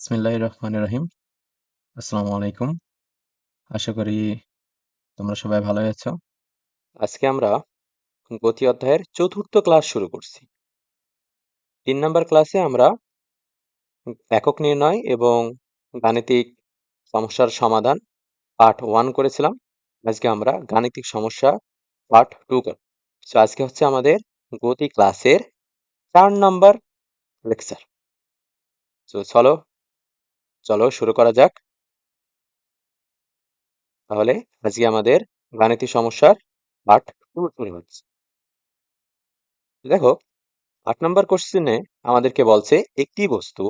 বিসমিল্লাহির রহমানির রহিম। আসসালামু আলাইকুম। আশা করি তোমরা সবাই ভালোই আছো। আজকে আমরা গতি অধ্যায়ের চতুর্থ ক্লাস শুরু করছি। তিন নম্বর ক্লাসে আমরা একক নির্ণয় এবং গাণিতিক সমস্যার সমাধান পার্ট ওয়ান করেছিলাম। আজকে আমরা গাণিতিক সমস্যা পার্ট টু করব। সো আজকে হচ্ছে আমাদের গতি ক্লাসের চার নম্বর লেকচার। তো চলো চলো শুরু করা যাক। তাহলে আজকে আমাদের গাণিতিক সমস্যার টু শুরু হচ্ছে। দেখো, আট নম্বর কোশ্চেনে আমাদেরকে বলছে, একটি বস্তু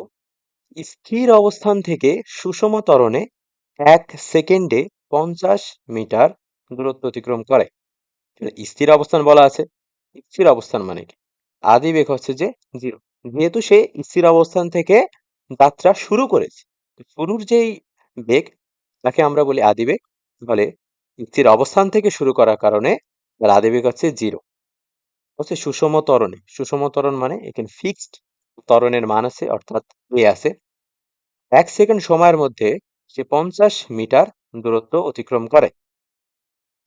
স্থির অবস্থান থেকে সুষম ত্বরণে এক সেকেন্ডে পঞ্চাশ মিটার দূরত্ব অতিক্রম করে স্থির অবস্থান বলা আছে স্থির অবস্থান মানে কি আদি বেগ হচ্ছে যে জিরো যেহেতু সে স্থির অবস্থান থেকে যাত্রা শুরু করেছে শুরুর যেই বেগ, তাকে আমরা বলি আদিবেগ বলে স্থির অবস্থান থেকে শুরু করার কারণে তার আদিবেগ হচ্ছে জিরো। হচ্ছে সুষম ত্বরণে। সুষম ত্বরণ মানে এখানে ফিক্সড ত্বরণের মান আছে, অর্থাৎ এ আছে। এক সেকেন্ড সময়ের মধ্যে সে পঞ্চাশ মিটার দূরত্ব অতিক্রম করে।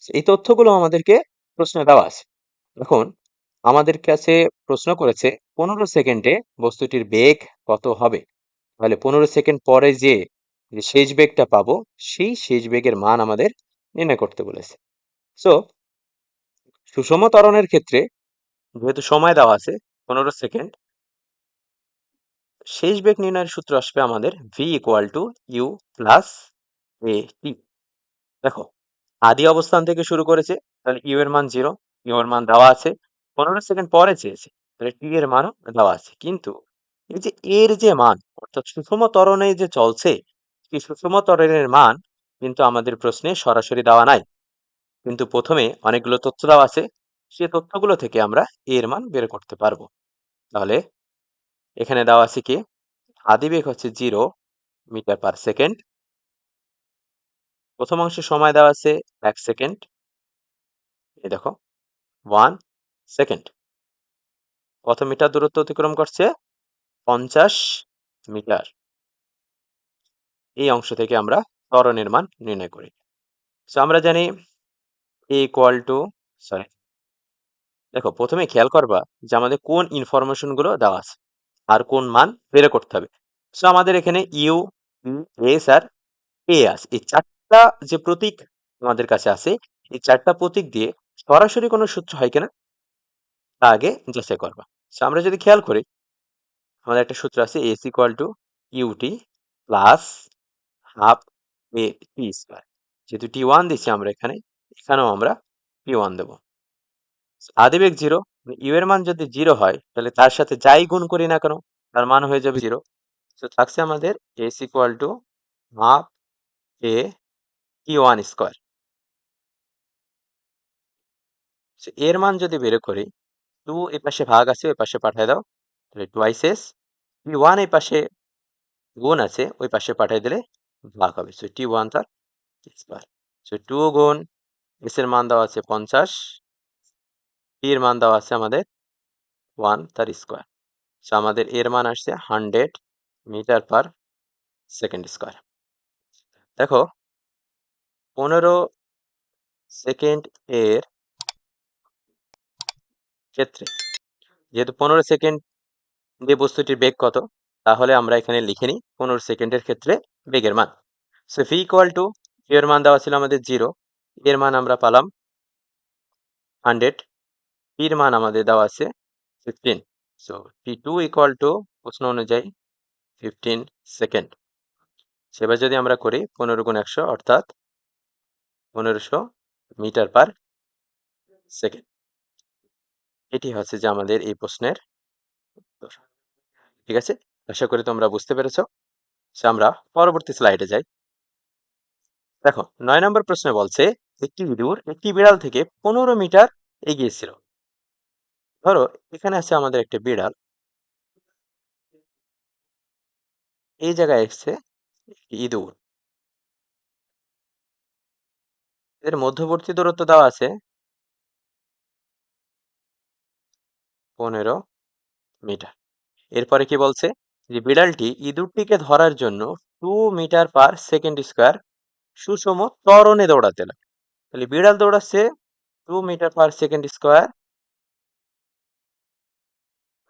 এই তথ্যগুলো আমাদেরকে প্রশ্নে দেওয়া আছে। এখন আমাদের কাছে প্রশ্ন করেছে, পনেরো সেকেন্ডে বস্তুটির বেগ কত হবে? তাহলে পনেরো সেকেন্ড পরে যে শেষ বেগটা পাবো, সেই শেষ বেগের মান আমাদের নির্ণয় করতে বলেছে। সো সুষম ত্বরণের ক্ষেত্রে যেহেতু সময় দেওয়া আছে, পনেরো সেকেন্ড, শেষ বেগ নির্ণয়ের সূত্র আসবে আমাদের V equal to U plus A T দেখো, আদি অবস্থান থেকে শুরু করেছে, তাহলে ইউ এর মান জিরো ইউ এর মান দেওয়া আছে, পনেরো সেকেন্ড পরে চেয়েছে, তাহলে টি এর মানও দেওয়া আছে। কিন্তু এই যে, এর যে মান, অর্থাৎ সুষম ত্বরণে যে চলছে, সেই সুষম ত্বরণের মান কিন্তু আমাদের প্রশ্নে সরাসরি দেওয়া নাই। কিন্তু প্রথমে অনেকগুলো তথ্য দেওয়া আছে, সে তথ্যগুলো থেকে আমরা এর মান বের করতে পারব। তাহলে এখানে দেওয়া আছে কি? আদিবেগ হচ্ছে জিরো মিটার পার সেকেন্ড। প্রথম অংশে সময় দেওয়া আছে এক সেকেন্ড। এই দেখো, ওয়ান সেকেন্ড। কত মিটার দূরত্ব অতিক্রম করছে? পঞ্চাশ মিটার। এই অংশ থেকে আমরা ত্বরণের মান নির্ণয় করি। সো আমরা জানি এ ইকুয়াল টু সরি দেখো, প্রথমে খেয়াল করবা যে আমাদের কোন ইনফরমেশনগুলো দেওয়া আছে আর কোন মান বের করতে হবে। সো আমাদের এখানে ইউ এস আর এ আছে। এই চারটা যে প্রতীক আমাদের কাছে আছে, এই চারটা প্রতীক দিয়ে সরাসরি কোনো সূত্র হয় কিনা তা আগে যাচাই করবা। সো আমরা যদি খেয়াল করি আমাদের একটা সূত্র আছে S equal to U T plus half A T square যেহেতু টি ওয়ান দিচ্ছি আমরা এখানে, এখানেও আমরা টি ওয়ান দেবো। আদিবেগ জিরো ইউ এর মান যদি জিরো হয়, তাহলে তার সাথে যাই গুণ করি না কেন, তার মান হয়ে যাবে জিরো তো থাকছে আমাদের S equal to half A T one square এর মান যদি বের করি টু এ পাশে ভাগ আছে ওই পাশে পাঠিয়ে দাও। তাহলে টুয়াইস এস টি ওয়ান এই পাশে গুণ আছে, ওই পাশে পাঠিয়ে দিলে ভাগ হবে। সো টি ওয়ান তার স্কোয়ার সো টু গুণ এস এর মান দেওয়া আছে পঞ্চাশ। টি এর মান দেওয়া আছে আমাদের ওয়ান তার স্কোয়ার সো আমাদের এর মান আসছে hundred metre per second square দেখো, পনেরো সেকেন্ড এর ক্ষেত্রে, যেহেতু পনেরো সেকেন্ড যে বস্তুটির বেগ কত, তাহলে আমরা এখানে লিখে নিই পনেরো সেকেন্ডের ক্ষেত্রে বেগের মান। সো ভি ইকুয়াল টু এর মান দেওয়া ছিল আমাদের জিরো এর মান আমরা পালাম হান্ড্রেড পির মান আমাদের দেওয়া আছে fifteen so P two equal to প্রশ্ন অনুযায়ী ফিফটিন সেকেন্ড সেবার যদি আমরা করি পনেরো গুণ একশো, অর্থাৎ পনেরোশো মিটার পার সেকেন্ড। এটি হচ্ছে যে আমাদের এই প্রশ্নের ঠিক আছে? আশা করি তোমরা বুঝতে পেরেছ। সে আমরা পরবর্তী স্লাইডে যাই। দেখো, নয় নম্বর প্রশ্নে বলছে, একটি ইঁদুর একটি বিড়াল থেকে পনেরো মিটার এগিয়েছিল। ধরো, এখানে আছে আমাদের একটা বিড়াল। এই জায়গায় এসছে ইঁদুর। এর মধ্যবর্তী দূরত্ব দেওয়া আছে পনেরো মিটার। এরপরে কি বলছে? যে বিড়ালটি ইঁদুরটিকে ধরার জন্য two metre per second square সুষম ত্বরণে দৌড়াতে লাগে। তাহলে বিড়াল দৌড়াচ্ছে two metre per second square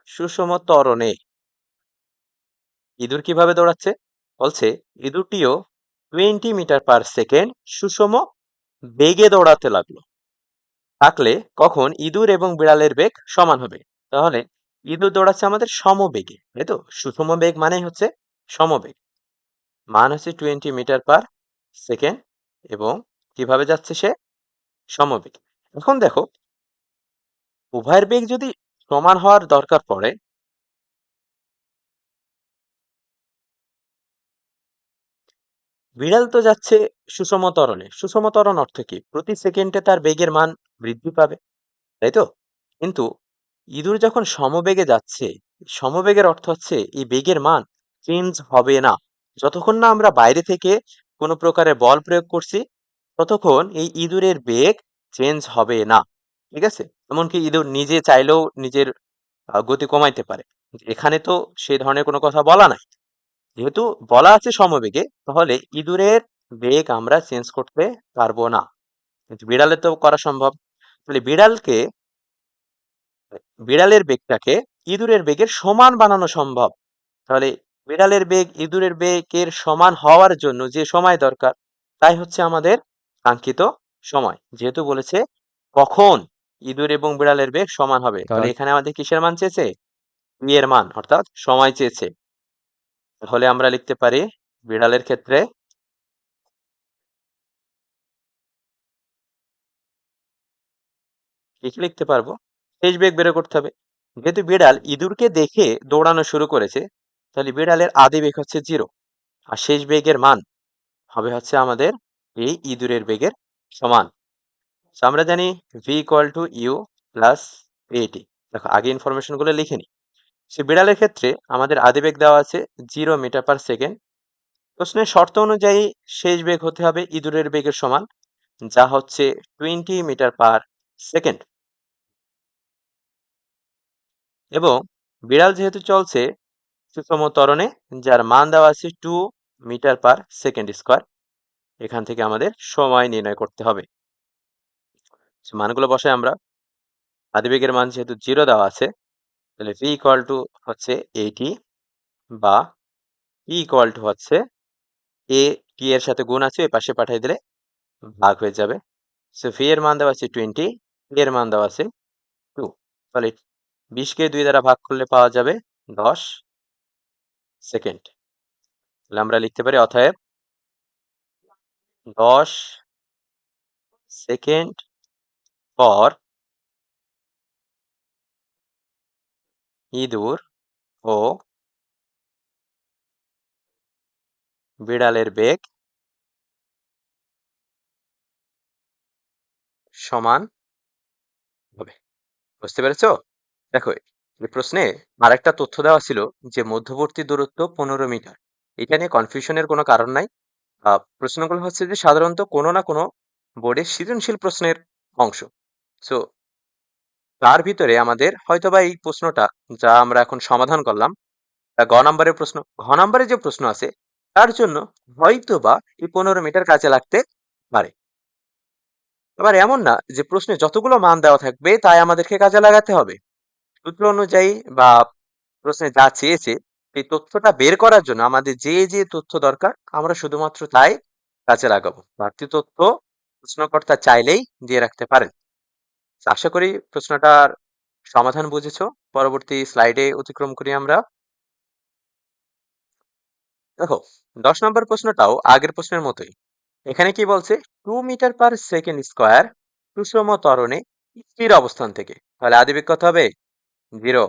সুষম ত্বরণে। ইঁদুর কীভাবে দৌড়াচ্ছে? বলছে, ইঁদুরটিও টোয়েন্টি মিটার পার সেকেন্ড সুষম বেগে দৌড়াতে লাগল। থাকলে কখন ইঁদুর এবং বিড়ালের বেগ সমান হবে? তাহলে ইঁদুর দৌড়াচ্ছে আমাদের সমবেগে, তাই তো? সুষম বেগ মানে হচ্ছে সমবেগ। মান হচ্ছে টোয়েন্টি মিটার পার সেকেন্ড এবং কীভাবে যাচ্ছে সে? সমবেগ। এখন দেখো, উভয়ের বেগ যদি সমান হওয়ার দরকার পড়ে, বিড়াল তো যাচ্ছে সুষম ত্বরণে। সুষম ত্বরণ অর্থ কি? প্রতি সেকেন্ডে তার বেগের মান বৃদ্ধি পাবে, তাই তো? কিন্তু ইঁদুর যখন সমবেগে যাচ্ছে, সমবেগের অর্থ হচ্ছে এই বেগের মান চেঞ্জ হবে না। যতক্ষণ না আমরা বাইরে থেকে কোনো প্রকারের বল প্রয়োগ করছি, ততক্ষণ এই ইঁদুরের বেগ চেঞ্জ হবে না। ঠিক আছে? এমনকি ইঁদুর নিজে চাইলেও নিজের গতি কমাইতে পারে। এখানে তো সেই ধরনের কোনো কথা বলা নাই। যেহেতু বলা আছে সমবেগে, তাহলে ইঁদুরের বেগ আমরা চেঞ্জ করতে পারব না। কিন্তু বিড়ালের তো করা সম্ভব। তাহলে বিড়ালকে বিড়ালের বেগটাকে ইঁদুরের বেগের সমান বানানো সম্ভব। তাহলে বিড়ালের বেগ ইঁদুরের বেগের সমান হওয়ার জন্য যে সময় দরকার তাই হচ্ছে আমাদের কাঙ্ক্ষিত সময়। যেহেতু বলেছে কখন ইঁদুর এবং বিড়ালের বেগ সমান হবে। তাহলে এখানে আমাদের কিসের মান চেয়েছে? ই এর মান অর্থাৎ সময় চেয়েছে। তাহলে আমরা লিখতে পারি বিড়ালের ক্ষেত্রে কি কি লিখতে পারব? শেষ বেগ বের করতে হবে। যেহেতু বিড়াল ইঁদুরকে দেখে দৌড়ানো শুরু করেছে, তাহলে বিড়ালের আদি বেগ হচ্ছে জিরো। আর শেষ বেগের মান হবে হচ্ছে আমাদের এই ইঁদুরের বেগের সমান। আমরা জানি V equal to U plus A T দেখো, আগে ইনফরমেশনগুলো লিখে নি সে বিড়ালের ক্ষেত্রে আমাদের আদি বেগ দেওয়া আছে জিরো মিটার পার সেকেন্ড। প্রশ্নের শর্ত অনুযায়ী শেষ বেগ হতে হবে ইঁদুরের বেগের সমান, যা হচ্ছে টোয়েন্টি মিটার পার সেকেন্ড। এবং বিড়াল যেহেতু চলছে, সুষম ত্বরণে, যার মান দেওয়া আছে two metre per second square এখান থেকে আমাদের সময় নির্ণয় করতে হবে। মানগুলো বসাই আমরা। আদিবেগের মান যেহেতু জিরো দেওয়া আছে, তাহলে ভি ইকুয়াল টু হচ্ছে এইটি বা পি ইকুয়াল টু হচ্ছে এ টি এর সাথে গুণ আছে এই পাশে পাঠিয়ে দিলে ভাগ হয়ে যাবে। সো ভি এর মান দেওয়া আছে টোয়েন্টি এর মান দেওয়া আছে টু তাহলে বিশকে দুই দ্বারা ভাগ করলে পাওয়া যাবে দশ সেকেন্ড। তাহলে আমরা লিখতে পারি, অতএব দশ সেকেন্ড পর ইঁদুর ও বিড়ালের বেগ সমান হবে। বুঝতে পেরেছ? দেখো এই প্রশ্নে আরেকটা তথ্য দেওয়া ছিল যে মধ্যবর্তী দূরত্ব পনেরো মিটার। এটা নিয়ে কনফিউশনের কোনো কারণ নাই। আহ, প্রশ্নগুলো হচ্ছে যে সাধারণত কোনো না কোনো বোর্ডে সৃজনশীল প্রশ্নের অংশ। সো তার ভিতরে আমাদের হয়তোবা এই প্রশ্নটা যা আমরা এখন সমাধান করলাম তা গ নাম্বারের প্রশ্ন। ঘ নাম্বারে যে প্রশ্ন আছে তার জন্য হয়তোবা এই পনেরো মিটার কাজে লাগতে পারে। আবার এমন না যে প্রশ্নে যতগুলো মান দেওয়া থাকবে তাই আমাদেরকে কাজে লাগাতে হবে। সূত্র অনুযায়ী বা প্রশ্নে যা চেয়েছে এই তথ্যটা বের করার জন্য আমাদের যে যে তথ্য দরকার, আমরা শুধুমাত্র তাই কাজে লাগাবো। বাড়তি তথ্য প্রশ্নকর্তা চাইলেই দিয়ে রাখতে পারেন। আশা করি প্রশ্নটার সমাধান বুঝেছ। পরবর্তী স্লাইডে অতিক্রম করি আমরা। দেখো, দশ নম্বর প্রশ্নটাও আগের প্রশ্নের মতোই। এখানে কি বলছে? Two metre per second square সুষম ত্বরণে স্থির অবস্থান থেকে। তাহলে আদিবেগ কত হবে? জিরো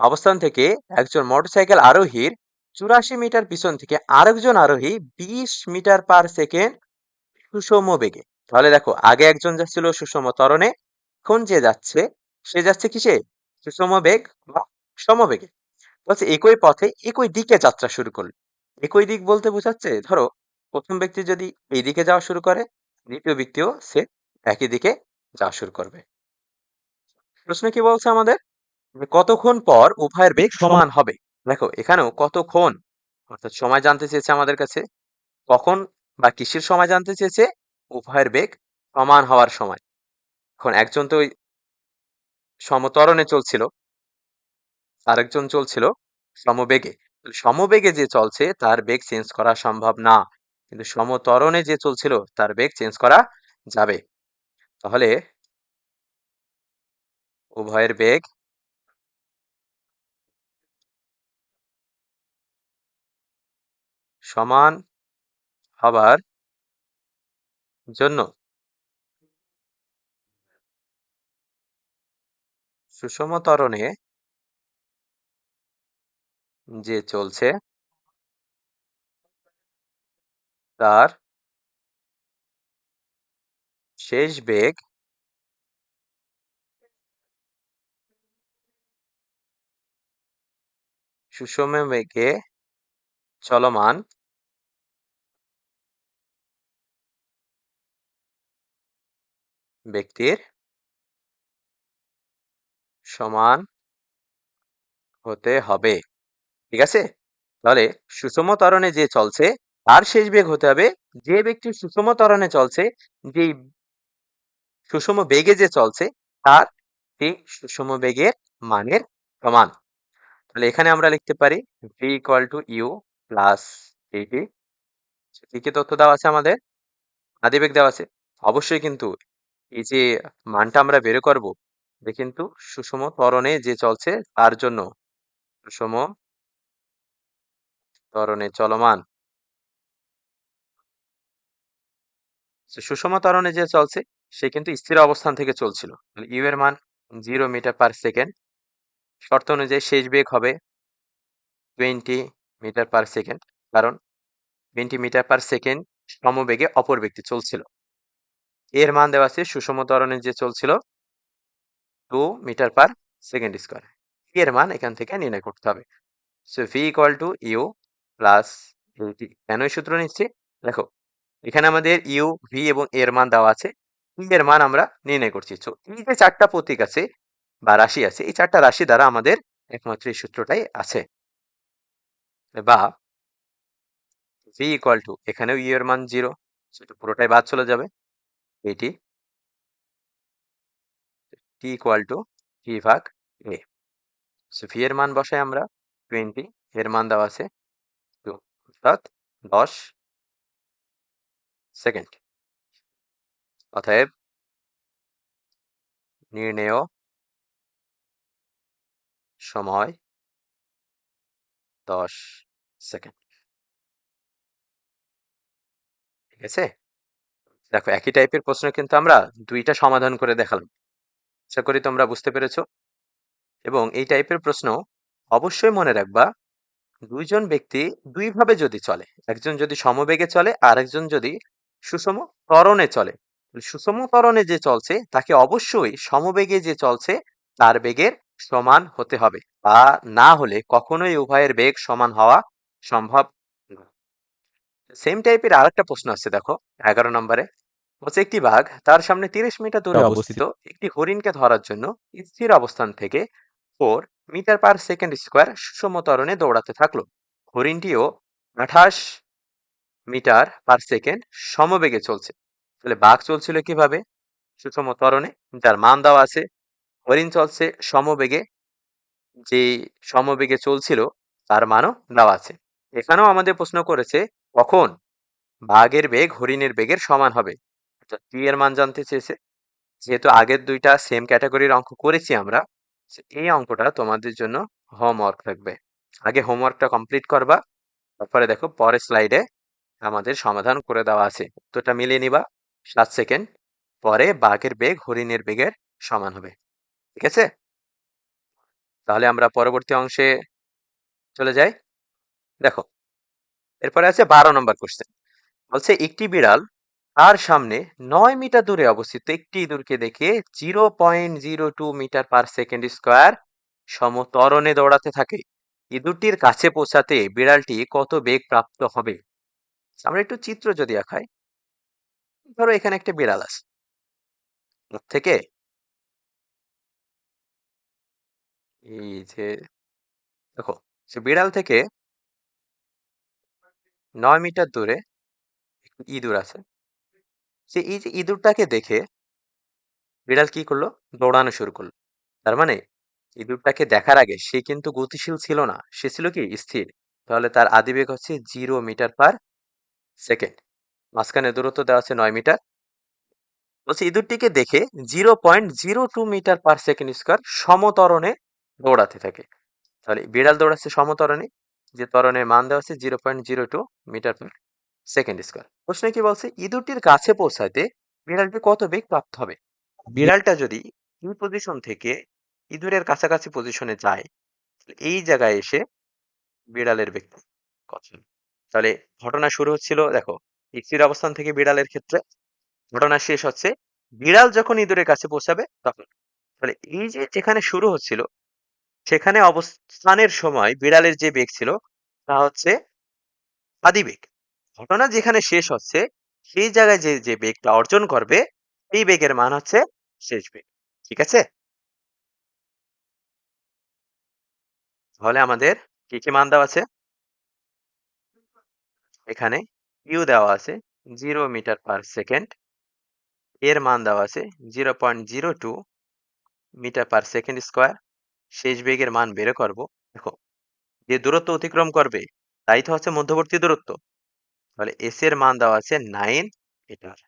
অবস্থান থেকে একজন মোটরসাইকেল আরোহীর চুরাশি মিটার পিছন থেকে আরেকজন আরোহী বিশ মিটার পার সেকেন্ড সুষম বেগে। তাহলে দেখো, আগে একজন যাচ্ছিল সুষম তরণে এখন যে যাচ্ছে, সে যাচ্ছে কিসে? সুষম বেগ বা সমবেগে বলছে একই পথে একই দিকে যাত্রা শুরু করল। একই দিক বলতে বোঝাচ্ছে, ধরো, প্রথম ব্যক্তি যদি এই দিকে যাওয়া শুরু করে, দ্বিতীয় ব্যক্তিও সে একই দিকে যাওয়া শুরু করবে। প্রশ্ন কি বলছে আমাদের? কতক্ষণ পর উভয়ের বেগ সমান হবে? দেখো এখানেও কতক্ষণ? অর্থাৎ সময় জানতে চেয়েছে আমাদের কাছে। কখন বা কিসের সময় জানতে চেয়েছে? উভয়ের বেগ সমান হওয়ার সময়। এখন একজন তো ওই সমতরণে চলছিল আরেকজন চলছিল সমবেগে। সমবেগে যে চলছে তার বেগ চেঞ্জ করা সম্ভব না। কিন্তু সমতরণে যে চলছিল তার বেগ চেঞ্জ করা যাবে। তাহলে উভয়ের বেগ সমান হবার জন্য সুষম ত্বরণে যে চলছে তার শেষ বেগ সুষম বেগে চলমান ব্যক্তির সমান হতে হবে। ঠিক আছে? তাহলে সুষম ত্বরণে যে চলছে, তার শেষ বেগ হতে হবে। যে ব্যক্তি সুষম ত্বরণে চলছে, যে সুষম বেগে যে চলছে, তার সেই সুষম বেগের মানের সমান। তাহলে এখানে আমরা লিখতে পারি V equal to U plus A T কি কি তথ্য দেওয়া আছে আমাদের? আদিবেগ দেওয়া আছে। অবশ্যই কিন্তু এই যে মানটা আমরা বের করব এটা কিন্তু সুষম ত্বরণে যে চলছে তার জন্য সুষম ত্বরণে চলমান। সুষম ত্বরণে যে চলছে, সে কিন্তু স্থির অবস্থান থেকে চলছিল। ইউ এর মান জিরো মিটার পার সেকেন্ড শর্ত অনুযায়ী শেষ বেগ হবে টোয়েন্টি মিটার পার সেকেন্ড কারণ টোয়েন্টি মিটার পার সেকেন্ড সমবেগে অপর ব্যক্তি চলছিল। এর মান দেওয়া আছে সুষম ত্বরণে যে চলছিল two metre per second square. এর মান এখান থেকে নির্ণয় করতে হবে। So V equal to U plus A T কেন সূত্র নিচ্ছি? দেখো, এখানে আমাদের ইউ ভি এবং এর মান দেওয়া আছে। ই এর মান আমরা নির্ণয় করছি। সো এই যে চারটা প্রতীক আছে বা রাশি আছে। এই চারটা রাশি দ্বারা আমাদের একমাত্র এই সূত্রটাই আছে। বা ভি ইকুয়াল টু এখানেও ইউ এর মান জিরো সেটা পুরোটাই বাদ চলে যাবে। এটি? টি ইকুয়াল টু ভি ভাগ এ সো ভি এর মান বসাই আমরা টোয়েন্টি এর মান দেওয়া আছে টু অর্থাৎ দশ সেকেন্ড অতএব নির্ণেয় সময় দশ সেকেন্ড ঠিক আছে? দেখো, একই টাইপের প্রশ্ন কিন্তু আমরা দুইটা সমাধান করে দেখালাম। আশা করি তোমরা বুঝতে পেরেছ। এবং এই টাইপের প্রশ্ন অবশ্যই মনে রাখবা, দুইজন ব্যক্তি দুইভাবে যদি চলে, একজন যদি সমবেগে চলে আর একজন যদি সুষম ত্বরণে চলে। সুষম ত্বরণে যে চলছে, তাকে অবশ্যই সমবেগে যে চলছে, তার বেগের সমান হতে হবে। বা না হলে কখনোই উভয়ের বেগ সমান হওয়া সম্ভব সেম টাইপের আরেকটা প্রশ্ন আছে দেখো এগারো নম্বরে। বলছে একটি বাঘ তার সামনে তিরিশ মিটার দূরে অবস্থিত। একটি হরিণকে ধরার জন্য স্থির অবস্থান থেকে four metre per second square সুষম ত্বরণে দৌড়াতে থাকল। হরিণটিও আঠাশ মিটার পার সেকেন্ড সমবেগে চলছে। তাহলে বাঘ চলছিল কীভাবে? সুষম ত্বরণে যার মান দেওয়া আছে হরিণ চলছে সমবেগে যে সমবেগে চলছিল তার মানও দেওয়া আছে। এখানেও আমাদের প্রশ্ন করেছে কখন? বাঘের বেগ হরিণের বেগের সমান হবে। অর্থাৎ টি এর মান জানতে চেয়েছে? যেহেতু আগের দুইটা সেম ক্যাটাগরির অঙ্ক করেছি আমরা এই অঙ্কটা তোমাদের জন্য হোমওয়ার্ক থাকবে। আগে হোমওয়ার্কটা কমপ্লিট করবা, তারপরে দেখো পরের স্লাইডে আমাদের সমাধান করে দেওয়া আছে। উত্তরটা মিলিয়ে নিবা, সাত সেকেন্ড পরে বাঘের বেগ হরিণের বেগের সমান হবে। ঠিক আছে? তাহলে আমরা পরবর্তী অংশে চলে যাই। দেখো এরপরে আছে বারো নম্বর কোশ্চেন বলছে একটি বিড়াল তার সামনে নয় মিটার দূরে অবস্থিত। একটি ইঁদুরকে দেখে zero point zero two metre per second square সমতরণে দৌড়াতে থাকে। ইঁদুরটির কাছে পৌঁছাতে বিড়ালটি কত বেগ প্রাপ্ত হবে? আমরা একটু চিত্র যদি আঁকাই ধরো এখানে একটা বিড়াল আছে। থেকে এই যে দেখো So, বিড়াল থেকে নয় মিটার দূরে ইঁদুর আছে। সে এই যে ইঁদুরটাকে দেখে বিড়াল কি করল? দৌড়ানো শুরু করল। তার মানে ইঁদুরটাকে দেখার আগে সে কিন্তু গতিশীল ছিল না। সে ছিল কি? স্থির। তাহলে তার আদিবেগ হচ্ছে জিরো মিটার পার সেকেন্ড। মাঝখানে দূরত্ব দেওয়া আছে নয় মিটার। বলছে, ইঁদুরটিকে দেখে zero point zero two metre per second square সমতরণে দৌড়াতে থাকে। তাহলে বিড়াল দৌড়াচ্ছে সমতরণে। যে তরণের মান দেওয়া আছে zero point zero two metre per second square প্রশ্নে কি বলছে, ইঁদুরটির কাছে পৌঁছাতে বিড়ালটি কত বেগ প্রাপ্ত হবে? বিড়ালটা যদি এই পজিশন থেকে ইঁদুরের কাছাকাছি পজিশনে যায় এই জায়গায় এসে বিড়ালের বেগ কত তাহলে ঘটনা শুরু হচ্ছিল, দেখো, স্থির অবস্থান থেকে বিড়ালের ক্ষেত্রে। ঘটনা শেষ হচ্ছে, বিড়াল যখন ইঁদুরের কাছে পৌঁছাবে, তখন। তাহলে এই যে যেখানে শুরু হচ্ছিল সেখানে অবস্থানের সময় বিড়ালের যে বেগ ছিল, তা হচ্ছে আদি বেগ। ঘটনা যেখানে শেষ হচ্ছে, সেই জায়গায় যে যে বেগটা অর্জন করবে, সেই বেগের মান হচ্ছে শেষ বেগ। ঠিক আছে? তাহলে আমাদের কি কি মান দেওয়া আছে? এখানে ইউ দেওয়া আছে জিরো মিটার পার সেকেন্ড। এর মান দেওয়া আছে zero point zero two metre per second square. শেষ বেগের মান বের করব। দেখো যে দূরত্ব অতিক্রম করবে তাই তো হচ্ছে মধ্যবর্তী দূরত্ব। তাহলে এস এর মান দেওয়া আছে নাইন মিটার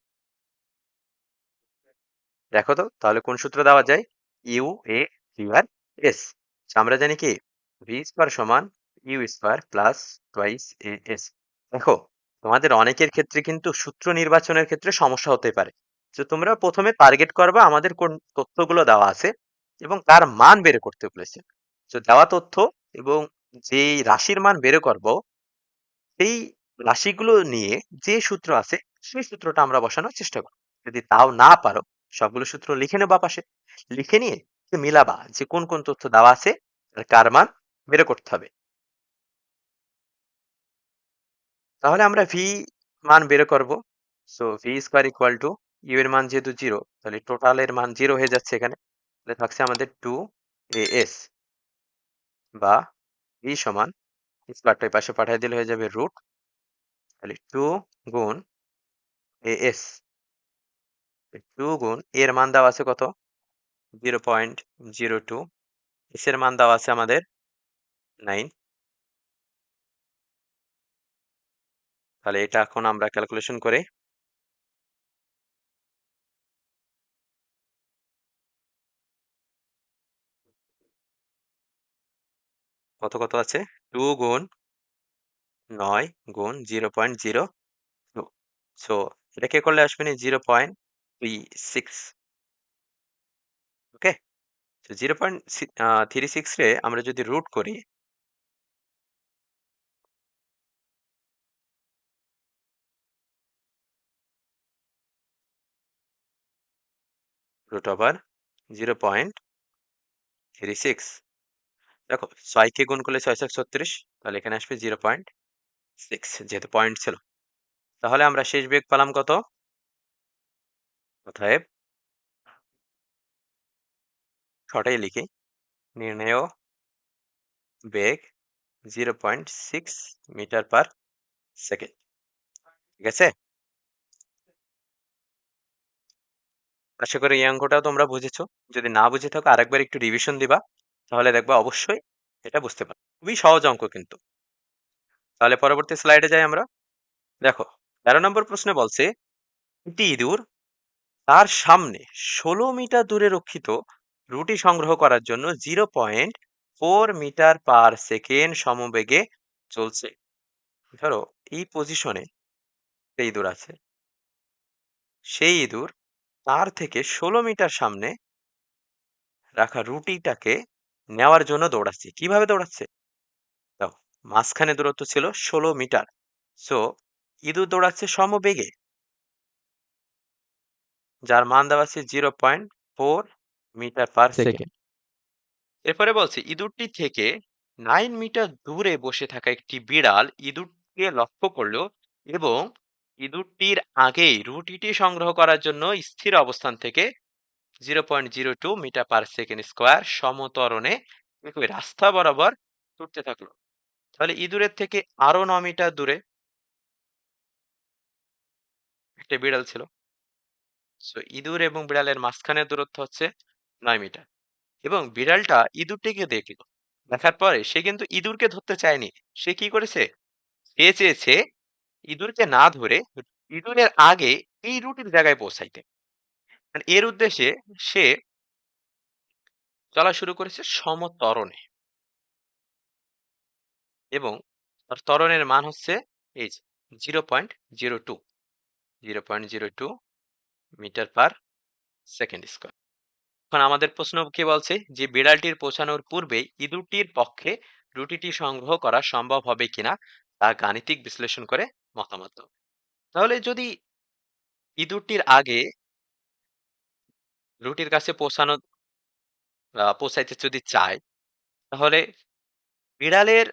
দেখো তো তাহলে কোন সূত্র দেওয়া যায়? ইউ এ আর এস আমরা জানি কি? ভি স্কোয়ার সমান U square plus twice A S দেখো তোমাদের অনেকের ক্ষেত্রে কিন্তু সূত্র নির্বাচনের ক্ষেত্রে সমস্যা হতে পারে। তো তোমরা প্রথমে টার্গেট করবা আমাদের কোন তথ্যগুলো দেওয়া আছে। এবং তার মান বের করতে বলেছে। তো দেওয়া তথ্য এবং যেই রাশির মান বের করব, সেই রাশিগুলো নিয়ে যে সূত্র আছে, সেই সূত্রটা আমরা বসানোর চেষ্টা করব। যদি তাও না পারো, সবগুলো সূত্র লিখে নেবা পাশে লিখে নিয়ে মিলাবা? যে কোন কোন তথ্য দেওয়া আছে কার মান বের করতে হবে। তাহলে আমরা ভি মান বের করব। So V square equal to U এর মান যেহেতু জিরো তাহলে টোটালের মান জিরো হয়ে যাচ্ছে এখানে। তাহলে থাকছে আমাদের টু এ এস বা ভি সমান স্কোয়ারটা পাশে পাঠিয়ে দিলে হয়ে যাবে রুট তাহলে টু গুণ এ এস টু গুণ এর মান দেওয়া আছে কত? Zero point zero two S এর মান দেওয়া আছে আমাদের নাইন তাহলে এটা এখন আমরা ক্যালকুলেশন করে কত কত আছে? টু গুণ নয় গুণ zero point zero two so এটা কে করলে আসবে না? Zero point three six okay zero point three six রে আমরা যদি রুট করি root over zero point three six দেখো ছয়কে গুণ করলে ছয় ছয়শো ছত্রিশ তাহলে এখানে আসবে জিরো পয়েন্ট সিক্স, যেহেতু পয়েন্ট ছিল। তাহলে আমরা শেষ বেগ পেলাম কত? অতএব ছটাই লিখি। নির্ণয় বেগ zero point six metre per second. ঠিক আছে? আশা করি এই অঙ্কটাও তোমরা বুঝেছ। যদি না বুঝে থাকো, আরেকবার একটু রিভিশন দিবা। তাহলে দেখবা অবশ্যই এটা বুঝতে পারো খুবই সহজ অঙ্ক কিন্তু। তাহলে পরবর্তী স্লাইডে যাই আমরা। দেখো, তেরো নম্বর প্রশ্নে বলছে একটি ইঁদুর তার সামনে ষোলো মিটার দূরে রক্ষিত রুটি সংগ্রহ করার জন্য zero point four metre per second সমবেগে চলছে। ধরো, এই পজিশনে সেই ইঁদুর আছে, সেই ইঁদুর তার থেকে ষোলো মিটার সামনে রাখা রুটিটাকে নেওয়ার জন্য দৌড়াচ্ছে। কীভাবে দৌড়াচ্ছে? দেখো মাঝখানে দূরত্ব ছিল ষোলো মিটার। সো ইঁদুর দৌড়াচ্ছে সমবেগে। যার মান দেওয়া আছে zero point four metre per second. এরপরে বলছে ইঁদুরটি থেকে নাইন মিটার দূরে বসে থাকা একটি বিড়াল ইঁদুরটিকে লক্ষ্য করল এবং ইঁদুরটির আগেই রুটিটি সংগ্রহ করার জন্য স্থির অবস্থান থেকে zero point zero two metre per second square সমতরণে রাস্তা বরাবর ছুটতে থাকল। তাহলে ইঁদুরের থেকে আরও ন মিটার দূরে একটা বিড়াল ছিল। সো ইঁদুর এবং বিড়ালের মাঝখানের দূরত্ব হচ্ছে নয় মিটার এবং বিড়ালটা ইঁদুরটিকে দেখল। দেখার পরে সে কিন্তু ইঁদুরকে ধরতে চায়নি। সে কি করেছে? সে চেয়েছে ইঁদুরকে না ধরে ইঁদুরের আগে এই রুটির জায়গায় পৌঁছাইতে। মানে এর উদ্দেশ্যে সে চলা শুরু করেছে সমতরণে এবং তার ত্বরণের মান হচ্ছে এই zero point zero two zero point zero two metre per second square এখন আমাদের প্রশ্ন কি বলছে যে বিড়ালটির পৌঁছানোর পূর্বে ইঁদুরটির পক্ষে রুটিটি সংগ্রহ করা সম্ভব হবে কিনা তা গাণিতিক বিশ্লেষণ করে মতামত। তাহলে যদি ইঁদুরটির আগে রুটির কাছে পৌঁছানো পৌঁছাইতে যদি চায়, তাহলে বিড়ালের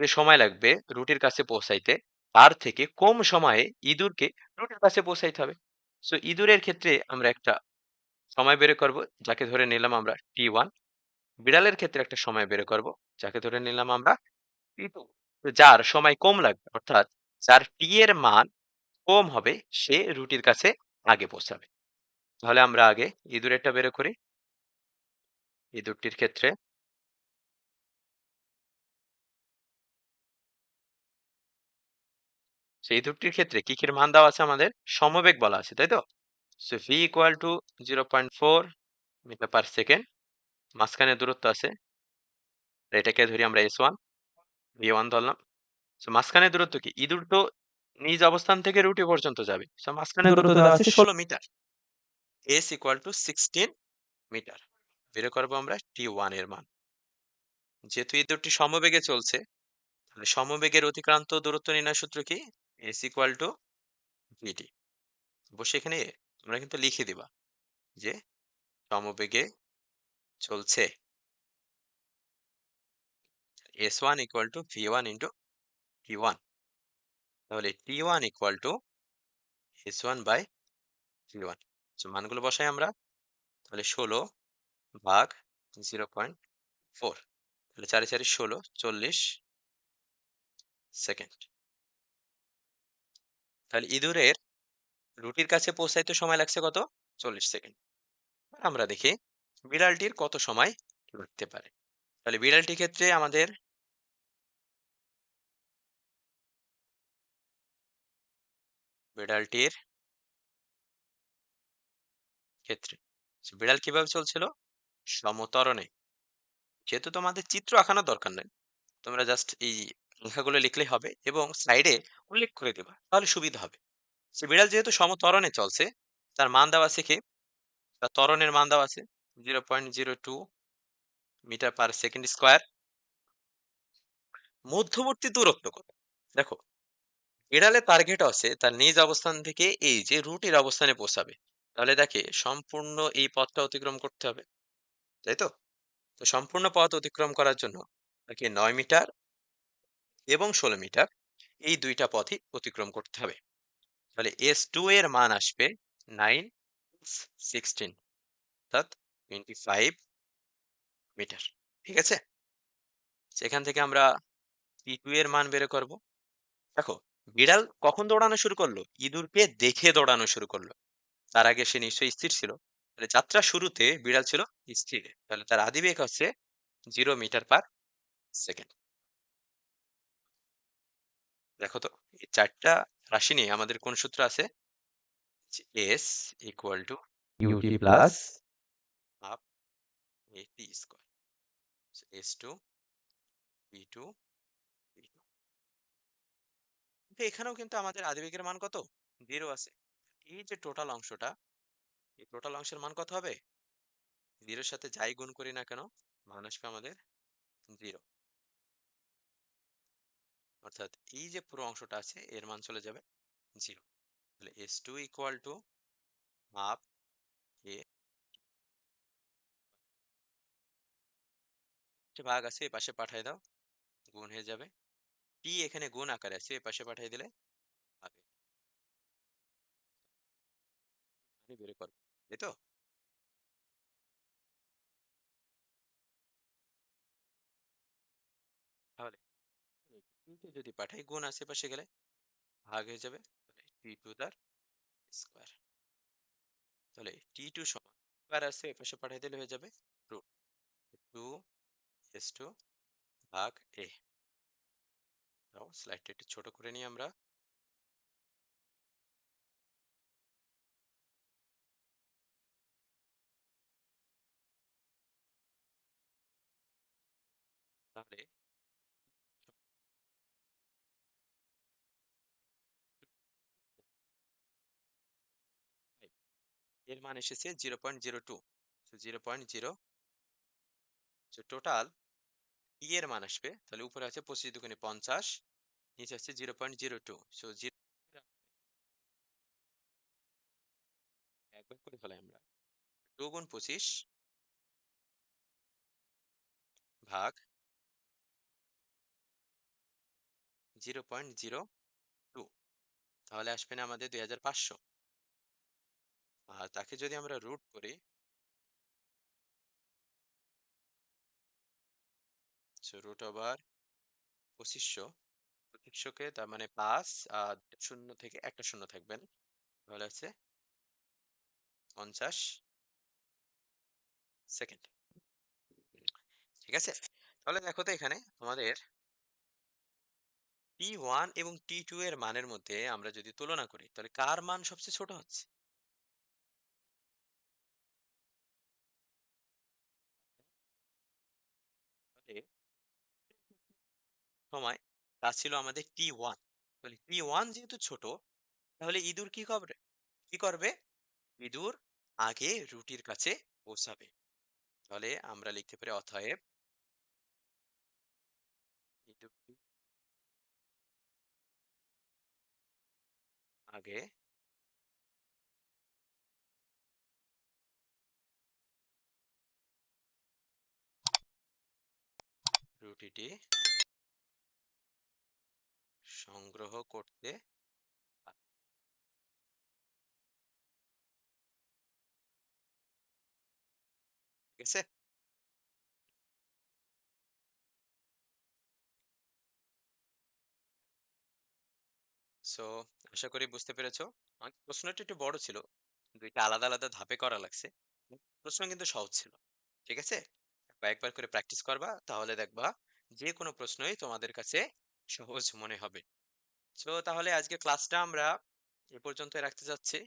যে সময় লাগবে রুটির কাছে পৌঁছাইতে, তার থেকে কম সময়ে ইঁদুরকে রুটির কাছে পৌঁছাইতে হবে। সো, ইঁদুরের ক্ষেত্রে আমরা একটা সময় বের করব, যাকে ধরে নিলাম আমরা টি ওয়ান বিড়ালের ক্ষেত্রে একটা সময় বের করব, যাকে ধরে নিলাম আমরা টি টু যার সময় কম লাগবে, অর্থাৎ যার টি এর মান কম হবে, সে রুটির কাছে আগে পৌঁছাবে। তাহলে আমরা আগে ইঁদুরেরটা বের করি। ইঁদুরটির ক্ষেত্রে ইঁদুরটির ক্ষেত্রে কি কির মান দেওয়া আছে আমাদের? সমবেগ বলা আছে, তাই তো? So V equal to zero point four metre per second মাঝখানে দূরত্ব আছে। এটাকে ধরি আমরা এস ওয়ান ভি ওয়ান ধরলাম। সো মাঝখানে দূরত্ব কি? ইঁদুর তো নিজ অবস্থান থেকে রুটি পর্যন্ত যাবে। সো মাঝখানে দূরত্ব আছে ষোলো metre S equal to sixteen metre বের করব আমরা টি ওয়ানের মান। যেহেতু ইঁদুরটি সমবেগে চলছে, তাহলে সমবেগের অতিক্রান্ত দূরত্ব নির্ণয় সূত্র কি? এস ইকুয়াল টু ভিটি অবশ্যই এখানে তোমরা কিন্তু লিখে দিবা যে সমবেগে চলছে। S one equal to V one into T one তাহলে T one equal to S one by one মানগুলো বসাই আমরা। তাহলে ষোলো ভাগ জিরো পয়েন্ট ফোর। তাহলে চারি চারি ষোলো, চল্লিশ সেকেন্ড। তাহলে ইঁদুরের রুটির কাছে পৌঁছাইতে সময় লাগছে কত? চল্লিশ সেকেন্ড। আমরা দেখি বিড়ালটির কত সময় লাগতে পারে। তাহলে বিড়ালটির ক্ষেত্রে আমাদের বিড়ালটির ক্ষেত্রে। বিড়াল কীভাবে চলছিল? সমতরণে। যেহেতু তোমাদের চিত্র আঁকানোর দরকার নেই, তোমরা জাস্ট এই লেখাগুলো লিখলেই হবে এবং সাইডে উল্লেখ করে দেবা, তাহলে সুবিধা হবে। সে বিড়াল যেহেতু সমতরণে চলছে, তার মান দেওয়া আছে কি? তার ত্বরণের মান দেওয়া আছে zero point zero two metre per second square মধ্যবর্তী দূরত্ব কত? দেখো, বিড়ালের টার্গেট আছে তার নিজ অবস্থান থেকে এই যে রুটের অবস্থানে পৌঁছাবে। তাহলে দেখে সম্পূর্ণ এই পথটা অতিক্রম করতে হবে, তাই তো? তো সম্পূর্ণ পথ অতিক্রম করার জন্য তাকে নয় মিটার এবং ষোলো মিটার এই দুইটা পথই অতিক্রম করতে হবে। তাহলে এস টু এর মান আসবে নাইন সিক্সটিন অর্থাৎ টোয়েন্টি ফাইভ মিটার, ঠিক আছে? সেখান থেকে আমরা পি টু এর মান বের করব। দেখো, বিড়াল কখন দৌড়ানো শুরু করল? ইঁদুরকে দেখে দৌড়ানো শুরু করল। তার আগে সে নিশ্চয়ই স্থির ছিল। তাহলে যাত্রা শুরুতে বিড়াল ছিল স্থির। তাহলে তার আদিবেগ হচ্ছে জিরো মিটার পার সেকেন্ড দেখো তো, এই চারটা রাশি নিয়ে আমাদের কোন সূত্র আছে? S equal to U T plus half A T square S two B two এখানেও কিন্তু আমাদের আদিবেগের মান কত? জিরো আছে। এই যে টোটাল অংশটা, এই টোটাল অংশের মান কত হবে? জিরোর সাথে যাই গুণ করি না কেন, মান আসবে আমাদের জিরো অর্থাৎ এই যে পুরো অংশটা আছে, এর মান চলে যাবে জিরো তাহলে S two equal to half A ভাগ আছে, এ পাশে পাঠিয়ে দাও, গুণ হয়ে যাবে টি এখানে গুণ আকারে আছে, এ পাশে পাঠিয়ে দিলে আমি বের করব তাই তো? তাহলে যদি পাঠাই, গুণ আশেপাশে গেলে ভাগ হয়ে যাবে টি টু তার স্কোয়ার তাহলে টি টু সমান স্কোয়ার আছে এপাশে পাঠিয়ে দিলে হয়ে যাবে রুট টু এস টু ভাগ এ স্লাইডটা একটু ছোট করে নিই আমরা। এর মান এসেছে zero point zero two zero point zero total ই এর মান আসবে, তাহলে উপরে আছে পঁচিশ দুগুণে পঞ্চাশ, নিচে আছে zero point zero two so zero একবার করে ফেলাই আমরা। টু গুণ পঁচিশ ভাগ জিরো পয়েন্ট জিরো টু তাহলে আসবে না আমাদের দুই হাজার পাঁচশো। তাকে যদি আমরা রুট করি রুট ওভার পঁচিশশো, পঁচিশশোকে তার মানে পাঁচ আর শূন্য থেকে একটা শূন্য থাকবেন তাহলে আছে পঞ্চাশ সেকেন্ড ঠিক আছে? তাহলে দেখো তো এখানে আমাদের টি ওয়ান এবং টি টু এর মানের মধ্যে আমরা যদি তুলনা করি, তাহলে কার মান সবচেয়ে ছোট হচ্ছে? সময় তা ছিল আমাদের টি ওয়ান তাহলে টি ওয়ান যেহেতু ছোট, তাহলে ইঁদুর কি করবে? কি করবে? ইঁদুর আগে রুটির কাছে পৌঁছাবে তাহলে আমরা লিখতে পারি ইঁদুরটি আগে রুটিটি সংগ্রহ করতে সো আশা করি বুঝতে পেরেছ। প্রশ্নটা একটু বড় ছিল। দুইটা আলাদা আলাদা ধাপে করা লাগছে। প্রশ্ন কিন্তু সহজ ছিল। ঠিক আছে? কয়েকবার করে প্র্যাকটিস করবা। তাহলে দেখবা যে কোনো প্রশ্নই তোমাদের কাছে সহজ মনে হবে। তো তাহলে আজকে ক্লাসটা আমরা এ পর্যন্ত রাখতে যাচ্ছি।